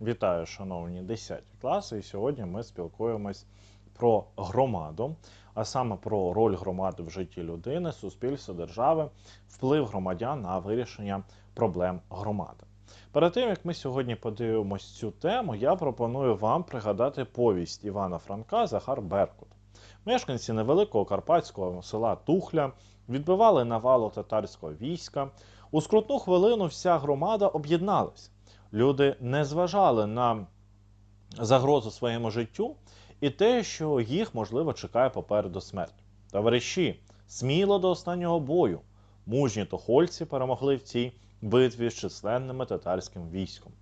Вітаю, шановні 10 класи. І сьогодні ми спілкуємось про громаду, а саме про роль громади в житті людини, суспільства, держави, вплив громадян на вирішення проблем громади. Перед тим як ми сьогодні подивимось цю тему, я пропоную вам пригадати повість Івана Франка Захар Беркут. Мешканці невеликого карпатського села Тухля відбивали навалу татарського війська. У скрутну хвилину вся громада об'єдналася. Люди не зважали на загрозу своєму життю і те, що їх, можливо, чекає попереду смерть. Товариші, сміло до останнього бою. Мужні тохольці перемогли в цій битві з численним татарським військом.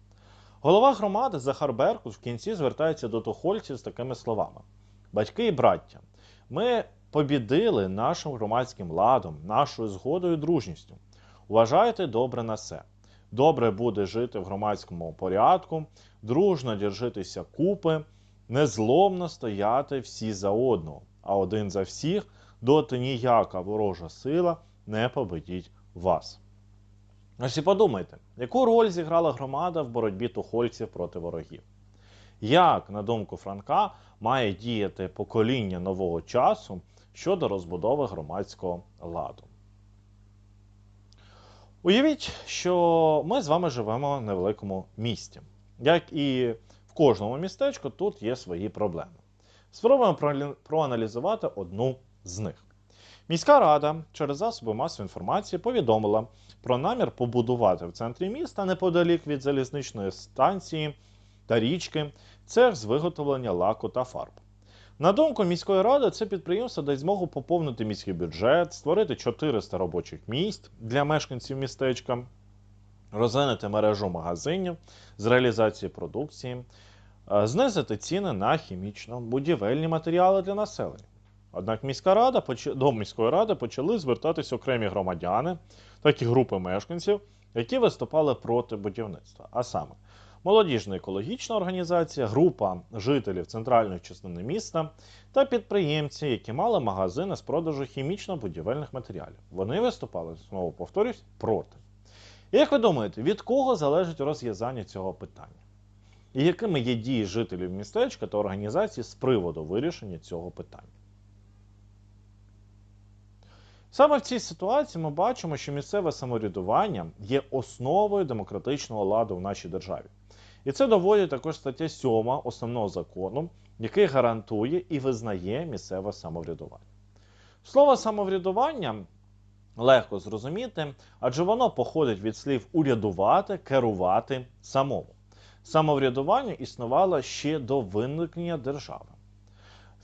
Голова громади Захар Беркут в кінці звертається до тохольців з такими словами: Батьки і браття, ми побідили нашим громадським ладом, нашою згодою і дружністю. Вважайте добре на все. Добре буде жити в громадському порядку, дружно держитися купи, незломно стояти всі за одного, а один за всіх, доти ніяка ворожа сила не победіть вас. Ось і подумайте, яку роль зіграла громада в боротьбі тухольців проти ворогів? Як, на думку Франка, має діяти покоління нового часу щодо розбудови громадського ладу? Уявіть, що ми з вами живемо в невеликому місті. Як і в кожному містечку, тут є свої проблеми. Спробуємо проаналізувати одну з них. Міська рада через засоби масової інформації повідомила про намір побудувати в центрі міста неподалік від залізничної станції та річки цех з виготовлення лаку та фарб. На думку міської ради, це підприємство дасть змогу поповнити міський бюджет, створити 400 робочих місць для мешканців містечка, розвинути мережу магазинів з реалізації продукції, е, знизити ціни на хімічно-будівельні матеріали для населення. Однак міська рада до міської ради почали звертатись окремі громадяни, так і групи мешканців, які виступали проти будівництва. А саме молодіжна екологічна організація, група жителів центральної частини міста та підприємці, які мали магазини з продажу хімічно-будівельних матеріалів. Вони виступали, знову повторюсь, проти. Як ви думаєте, від кого залежить розв'язання цього питання? І якими є дії жителів містечка та організацій з приводу вирішення цього питання? Саме в цій ситуації ми бачимо, що місцеве самоврядування є основою демократичного ладу в нашій державі. І це доводить також стаття 7 основного закону, який гарантує і визнає місцеве самоврядування. Слово самоврядування легко зрозуміти, адже воно походить від слів урядувати, керувати самому. Самоврядування існувало ще до виникнення держави.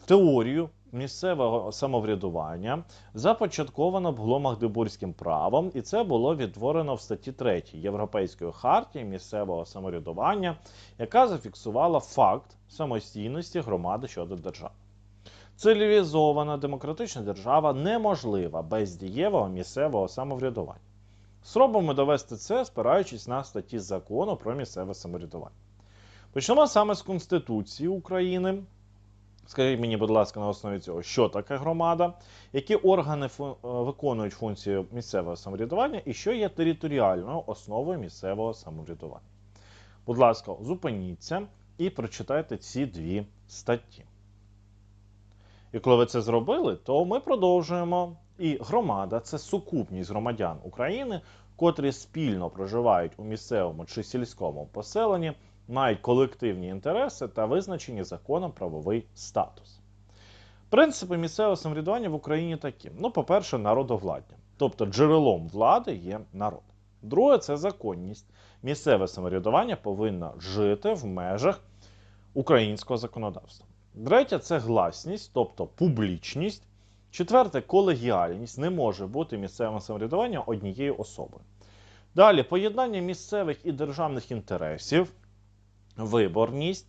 В Теорію місцевого самоврядування започатковано було Магдебурзьким правом, і це було відтворено в статті 3 Європейської хартії місцевого самоврядування, яка зафіксувала факт самостійності громади щодо держави. Цивілізована демократична держава неможлива без дієвого місцевого самоврядування. Спробуємо довести це, спираючись на статті закону про місцеве самоврядування. Почнемо саме з Конституції України. Скажіть мені, будь ласка, на основі цього, що таке громада, які органи фу- е, виконують функцію місцевого самоврядування і що є територіальною основою місцевого самоврядування. Будь ласка, зупиніться і прочитайте ці дві статті. І коли ви це зробили, то ми продовжуємо. І громада це сукупність громадян України, котрі спільно проживають у місцевому чи сільському поселенні мають колективні інтереси та визначені законом правовий статус. Принципи місцевого самоврядування в Україні такі: ну, по-перше, народовладдя, тобто джерелом влади є народ. Друге це законність. Місцеве самоврядування повинно жити в межах українського законодавства. Третє це гласність, тобто публічність. Четверте колегіальність не може бути місцевим самоврядуванням однією особою. Далі поєднання місцевих і державних інтересів, виборність,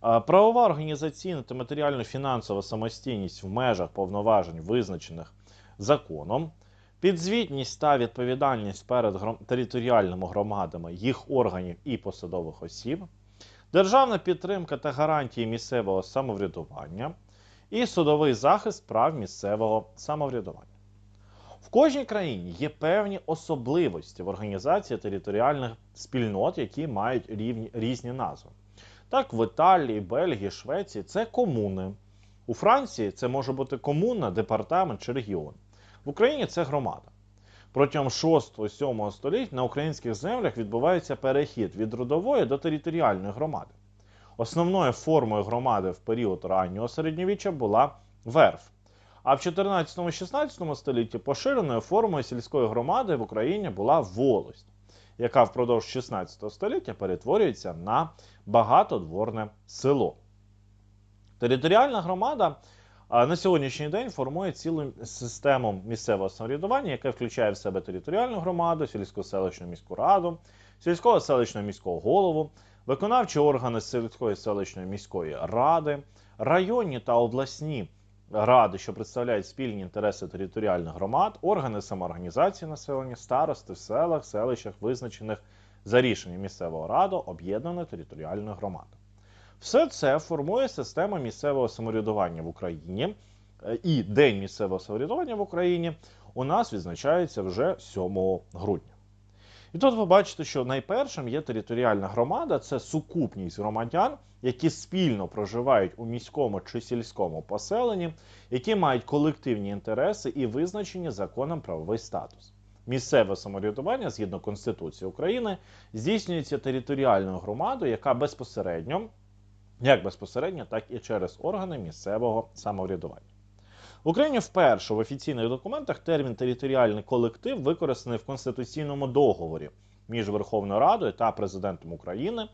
правова організаційна та матеріально-фінансова самостійність в межах повноважень, визначених законом, підзвітність та відповідальність перед територіальними громадами їх органів і посадових осіб, державна підтримка та гарантії місцевого самоврядування. І судовий захист прав місцевого самоврядування. В кожній країні є певні особливості в організації територіальних спільнот, які мають рівні, різні назви. Так, в Італії, Бельгії, Швеції це комуни. У Франції це може бути комуна, департамент чи регіон. В Україні це громада. Протягом 6-7 століть на українських землях відбувається перехід від родової до територіальної громади. Основною формою громади в період раннього середньовіччя була верф. А в 14-16 столітті поширеною формою сільської громади в Україні була волость, яка впродовж 16 століття перетворюється на багатодворне село. Територіальна громада на сьогоднішній день формує цілу систему місцевого самоврядування, яке включає в себе територіальну громаду, сільську селищну міську раду, сільського селищного міського голову, виконавчі органи сільської селищної міської ради, районні та обласні ради, що представляють спільні інтереси територіальних громад, органи самоорганізації населення, старости в селах, селищах, визначених за рішенням місцевого раду, об'єднаної територіальної громади. Все це формує систему місцевого самоврядування в Україні. Е, І День місцевого самоврядування в Україні у нас відзначається вже 7 грудня. І тут ви бачите, що найпершим є територіальна громада це сукупність громадян, які спільно проживають у міському чи сільському поселенні, які мають колективні інтереси і визначені законом правовий статус. Місцеве самоврядування згідно Конституції України здійснюється територіальною громадою, яка безпосередньо, як безпосередньо, так і через органи місцевого самоврядування. В Україні вперше в офіційних документах термін територіальний колектив використаний в конституційному договорі між Верховною Радою та президентом України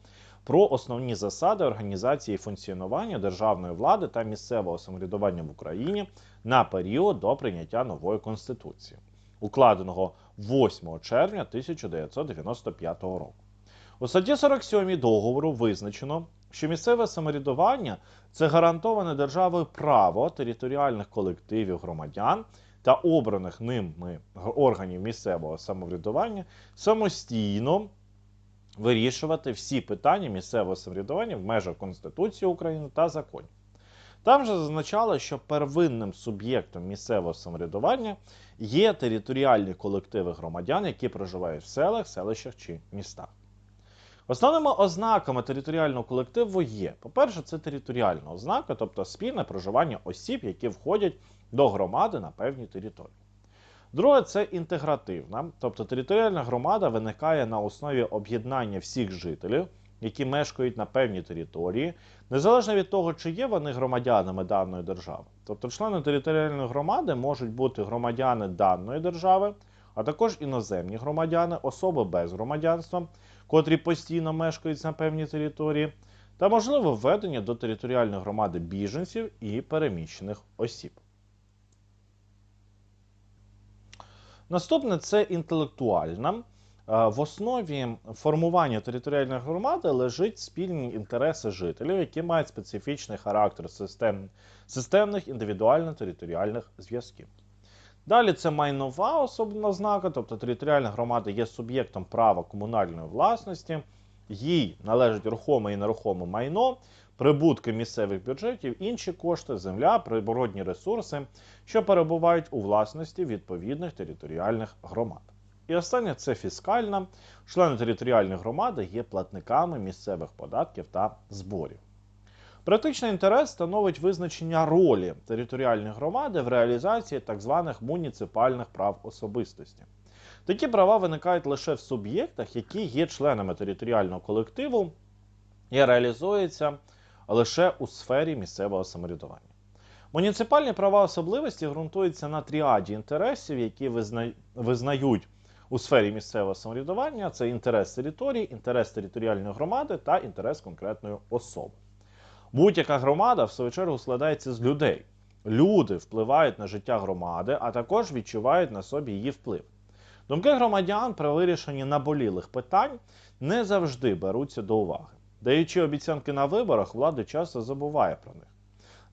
про основні засади організації і функціонування державної влади та місцевого самоврядування в Україні на період до прийняття нової конституції, укладеного 8 червня 1995 року. У статті 47 договору визначено, що місцеве самоврядування це гарантоване державою право територіальних колективів громадян та обраних ними органів місцевого самоврядування самостійно вирішувати всі питання місцевого самоврядування в межах Конституції України та законів. Там же зазначало, що первинним суб'єктом місцевого самоврядування є територіальні колективи громадян, які проживають в селах, селищах чи містах. Основними ознаками територіального колективу є: по-перше, це територіальна ознака, тобто спільне проживання осіб, які входять до громади на певній території. Друге, це інтегративна, тобто територіальна громада виникає на основі об'єднання всіх жителів, які мешкають на певній території, незалежно від того, чи є вони громадянами даної держави. Тобто, члени територіальної громади можуть бути громадяни даної держави, а також іноземні громадяни, особи без громадянства, котрі постійно мешкають на певній території, та можливо введення до територіальної громади біженців і переміщених осіб. Наступне це інтелектуальна. Е, В основі формування територіальної громади лежать спільні інтереси жителів, які мають специфічний характер систем, системних індивідуально-територіальних зв'язків. Далі це майнова особна ознака, тобто територіальна громада є суб'єктом права комунальної власності, їй належить рухоме і нерухоме майно, прибутки місцевих бюджетів, інші кошти, земля, природні ресурси, що перебувають у власності відповідних територіальних громад. І останнє це фіскальна. Члени територіальної громади є платниками місцевих податків та зборів. Практичний інтерес становить визначення ролі територіальної громади в реалізації так званих муніципальних прав особистості. Такі права виникають лише в суб'єктах, які є членами територіального колективу і реалізуються лише у сфері місцевого самоврядування. Муніципальні права особливості ґрунтуються на тріаді інтересів, які визна... визнають у сфері місцевого самоврядування: це інтерес території, інтерес територіальної громади та інтерес конкретної особи. Будь-яка громада, в свою чергу, складається з людей. Люди впливають на життя громади, а також відчувають на собі її вплив. Думки громадян при вирішенні наболілих питань не завжди беруться до уваги. Даючи обіцянки на виборах, влада часто забуває про них.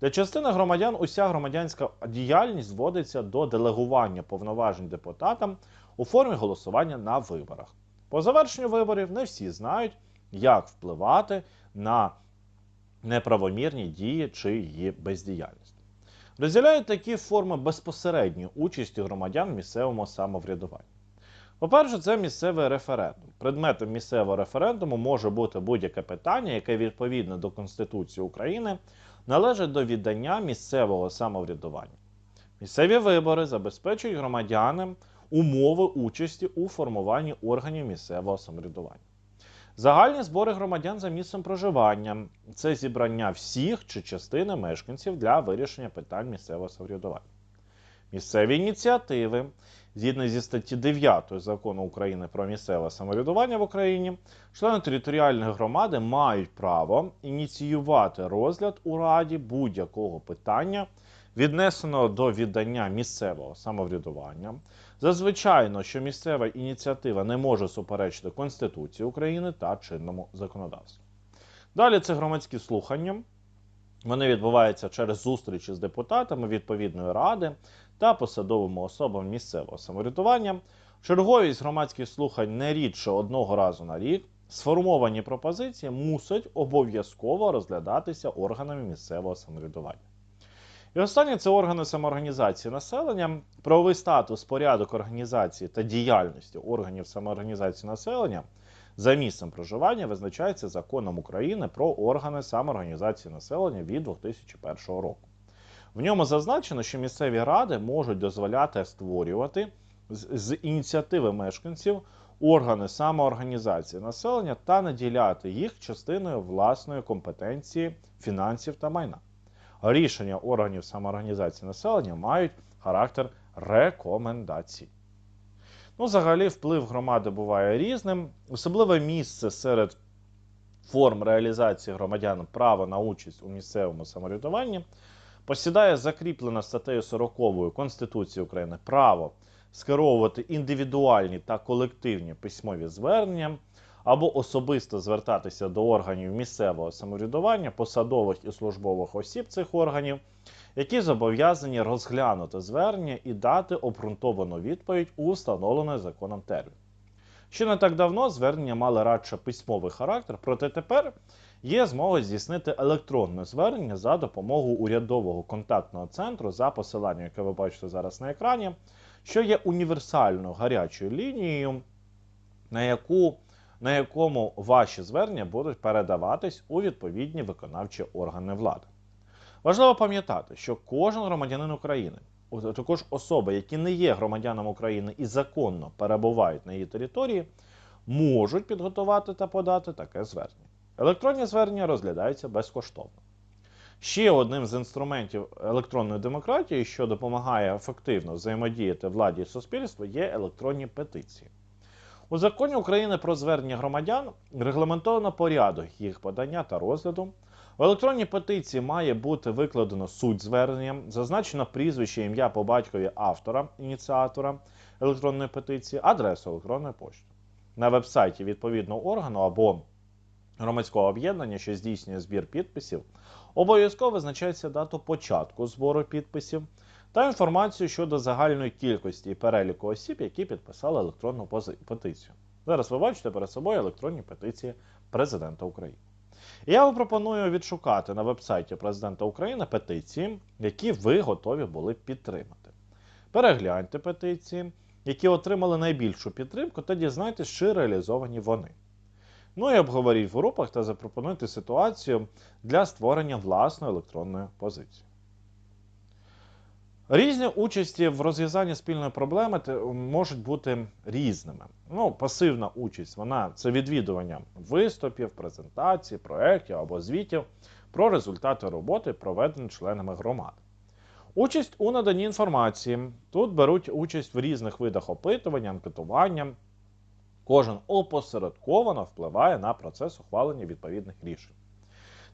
Для частини громадян уся громадянська діяльність зводиться до делегування повноважень депутатам у формі голосування на виборах. По завершенню виборів не всі знають, як впливати на неправомірні дії чи її бездіяльність. розділяють такі форми безпосередньої участі громадян в місцевому самоврядуванні. По-перше, це місцевий референдум. Предметом місцевого референдуму може бути будь-яке питання, яке відповідно до Конституції України належить до віддання місцевого самоврядування. Місцеві вибори забезпечують громадянам умови участі у формуванні органів місцевого самоврядування. Загальні збори громадян за місцем проживання це зібрання всіх чи частини мешканців для вирішення питань місцевого самоврядування. Місцеві ініціативи, згідно зі статті 9 закону України про місцеве самоврядування в Україні, члени територіальної громади мають право ініціювати розгляд у Раді будь-якого питання, віднесеного до віддання місцевого самоврядування. Зазвичайно, що місцева ініціатива не може суперечити Конституції України та чинному законодавству. Далі це громадські слухання. Вони відбуваються через зустрічі з депутатами відповідної ради та посадовими особами місцевого самоврядування. Черговість громадських слухань не рідше одного разу на рік. Сформовані пропозиції мусять обов'язково розглядатися органами місцевого самоврядування. І останнє це органи самоорганізації населення. Правовий статус, порядок організації та діяльності органів самоорганізації населення за місцем проживання визначається законом України про органи самоорганізації населення від 2001 року. В ньому зазначено, що місцеві ради можуть дозволяти створювати з, ініціативи мешканців органи самоорганізації населення та наділяти їх частиною власної компетенції фінансів та майна. Рішення органів самоорганізації населення мають характер рекомендацій. Ну, взагалі, вплив громади буває різним. Особливе місце серед форм реалізації громадян права на участь у місцевому самоврядуванні посідає закріплене статтею 40 Конституції України право скеровувати індивідуальні та колективні письмові звернення або особисто звертатися до органів місцевого самоврядування, посадових і службових осіб цих органів, які зобов'язані розглянути звернення і дати обґрунтовану відповідь у встановлений законом термін. Ще не так давно звернення мали радше письмовий характер, проте тепер є змога здійснити електронне звернення за допомогою урядового контактного центру за посиланням, яке ви бачите зараз на екрані, що є універсальною гарячою лінією, на яку на якому ваші звернення будуть передаватись у відповідні виконавчі органи влади. Важливо пам'ятати, що кожен громадянин України, також особи, які не є громадянами України і законно перебувають на її території, можуть підготувати та подати таке звернення. Електронні звернення розглядаються безкоштовно. Ще одним з інструментів електронної демократії, що допомагає ефективно взаємодіяти владі і суспільству, є електронні петиції. У законі України про звернення громадян регламентовано порядок їх подання та розгляду. В електронній петиції має бути викладено суть звернення, зазначено прізвище, ім'я по батькові автора, ініціатора електронної петиції, адресу електронної пошти. На вебсайті відповідного органу або громадського об'єднання, що здійснює збір підписів, обов'язково визначається дату початку збору підписів та інформацію щодо загальної кількості і переліку осіб, які підписали електронну петицію. Зараз ви бачите перед собою електронні петиції президента України. І я вам пропоную відшукати на вебсайті президента України петиції, які ви готові були підтримати. Перегляньте петиції, які отримали найбільшу підтримку, та дізнайтесь, чи реалізовані вони. Ну і обговоріть в групах та запропонуйте ситуацію для створення власної електронної позиції. Різні участі в розв'язанні спільної проблеми можуть бути різними. Ну, пасивна участь вона це відвідування виступів, презентацій, проєктів або звітів про результати роботи, проведені членами громад. Участь у наданні інформації. Тут беруть участь в різних видах опитування, анкетування. Кожен опосередковано впливає на процес ухвалення відповідних рішень.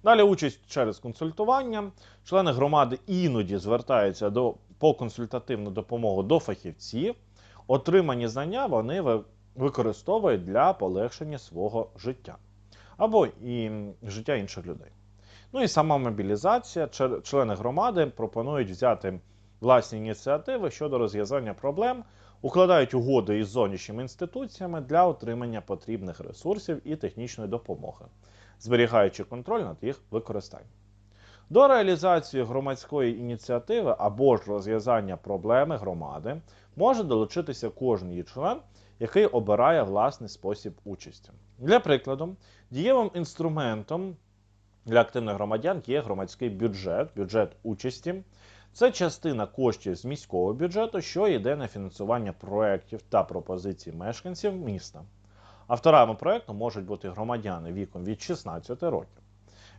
Далі участь через консультування. Члени громади іноді звертаються до, по консультативну допомогу до фахівців. Отримані знання вони використовують для полегшення свого життя або і життя інших людей. Ну і сама мобілізація. Члени громади пропонують взяти власні ініціативи щодо розв'язання проблем, укладають угоди із зовнішніми інституціями для отримання потрібних ресурсів і технічної допомоги зберігаючи контроль над їх використанням. До реалізації громадської ініціативи або ж розв'язання проблеми громади може долучитися кожен її член, який обирає власний спосіб участі. Для прикладу, дієвим інструментом для активних громадян є громадський бюджет, бюджет участі. Це частина коштів з міського бюджету, що йде на фінансування проєктів та пропозицій мешканців міста. Авторами проєкту можуть бути громадяни віком від 16 років.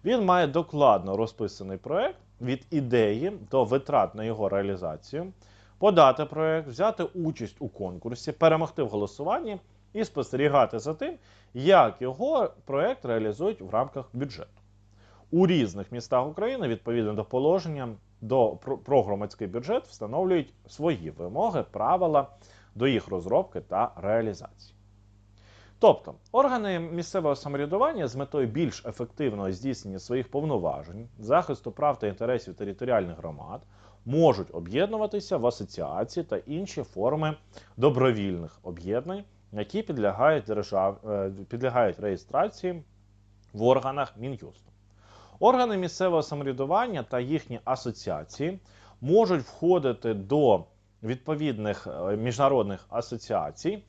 Він має докладно розписаний проєкт від ідеї до витрат на його реалізацію, подати проєкт, взяти участь у конкурсі, перемогти в голосуванні і спостерігати за тим, як його проєкт реалізують в рамках бюджету. У різних містах України, відповідно до положення до про, громадський бюджет, встановлюють свої вимоги, правила до їх розробки та реалізації. Тобто, органи місцевого самоврядування з метою більш ефективного здійснення своїх повноважень, захисту прав та інтересів територіальних громад можуть об'єднуватися в асоціації та інші форми добровільних об'єднань, які підлягають, держав... е, підлягають реєстрації в органах Мін'юсту. Органи місцевого самоврядування та їхні асоціації можуть входити до відповідних е, міжнародних асоціацій,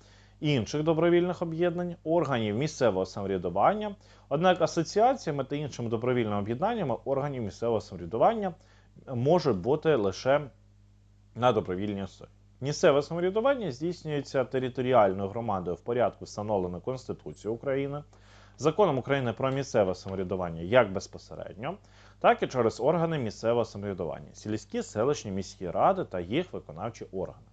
інших добровільних об'єднань, органів місцевого самоврядування. Однак асоціаціями та іншими добровільними об'єднаннями органів місцевого самоврядування можуть бути лише на добровільній основі. Місцеве самоврядування здійснюється територіальною громадою в порядку, встановленого Конституцією України, законом України про місцеве самоврядування як безпосередньо, так і через органи місцевого самоврядування, сільські, селищні міські ради та їх виконавчі органи.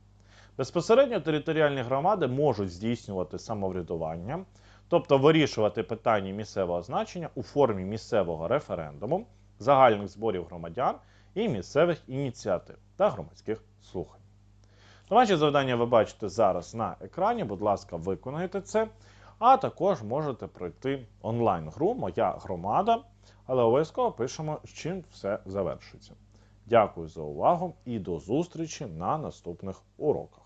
Безпосередньо територіальні громади можуть здійснювати самоврядування, тобто вирішувати питання місцевого значення у формі місцевого референдуму, загальних зборів громадян і місцевих ініціатив та громадських слухань. Домашнє завдання ви бачите зараз на екрані. Будь ласка, виконайте це. А також можете пройти онлайн-гру Моя громада, але обов'язково пишемо, з чим все завершиться. Дякую за увагу і до зустрічі на наступних уроках.